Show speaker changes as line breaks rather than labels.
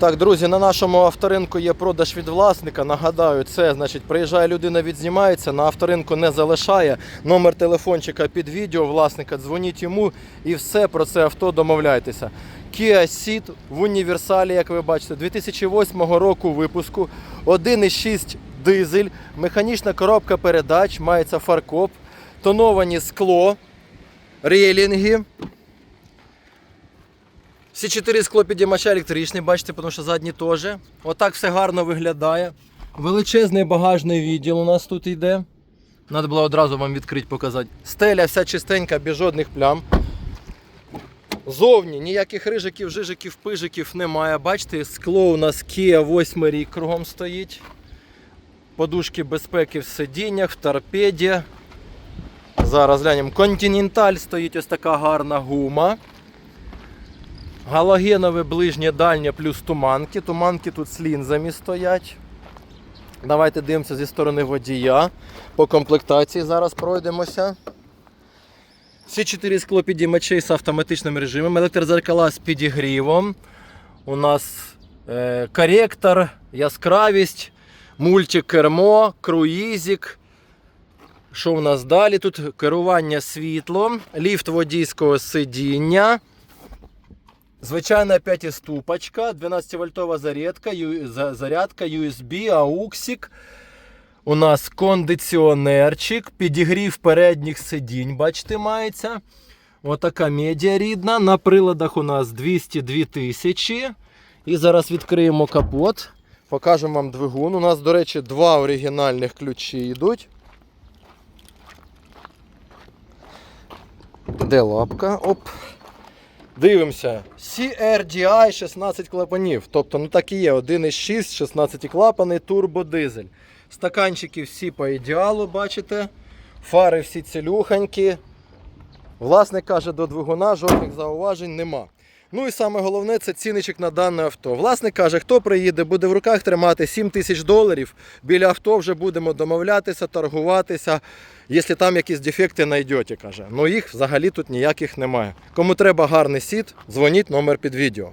Так, друзі, на нашому авторинку є продаж від власника. Нагадаю, це значить, приїжджає людина, відзнімається, на авторинку не залишає. Номер телефончика під відео власника, дзвоніть йому і все про це авто домовляйтеся. Kia Ceed в універсалі, як ви бачите, 2008 року випуску, 1,6 дизель, механічна коробка передач, мається фаркоп, тоновані скло, рейлінги. Всі чотири склопідіймача електричні, бачите, тому що задні теж. Отак все гарно виглядає. Величезний багажний відділ у нас тут йде. Треба було одразу вам відкрити, показати. Стеля вся чистенька, без жодних плям. Зовні ніяких рижиків, жижиків, пижиків немає. Бачите, скло у нас Kia 8 рік кругом стоїть. Подушки безпеки в сидіннях, в торпеді. Зараз глянемо. Континенталь стоїть ось така гарна гума. Галогенове ближнє дальнє плюс туманки. Туманки тут з лінзами стоять. Давайте дивимося зі сторони водія. По комплектації зараз пройдемося. Всі чотири склопідіймачі з автоматичним режимом, електрозеркала з підігрівом. У нас е, коректор, яскравість, мультикермо, круїзик. Що у нас далі? Тут керування світлом, ліфт водійського сидіння. Звичайна 5-ступочка, 12-вольтова зарядка, зарядка, USB, ауксик. У нас кондиціонерчик, підігрів передніх сидінь, бачите, мається. Отака медіа рідна. На приладах у нас 202 тисячі. І зараз відкриємо капот. Покажемо вам двигун. У нас, до речі, два оригінальних ключі йдуть. Де лапка? Оп. Дивимося. CRDI 16 клапанів. Тобто, ну так і є. 1,6, 16 клапани, турбодизель. Стаканчики всі по ідеалу, бачите. Фари всі цілюханькі. Власник каже, до двигуна жодних зауважень нема. Ну і саме головне це ціничок на дане авто. Власник каже, хто приїде, буде в руках тримати 7 тисяч доларів. Біля авто вже будемо домовлятися, торгуватися. Якщо там якісь дефекти знайдете, каже. Ну їх взагалі тут ніяких немає. Кому треба гарний сіт, дзвоніть номер під відео.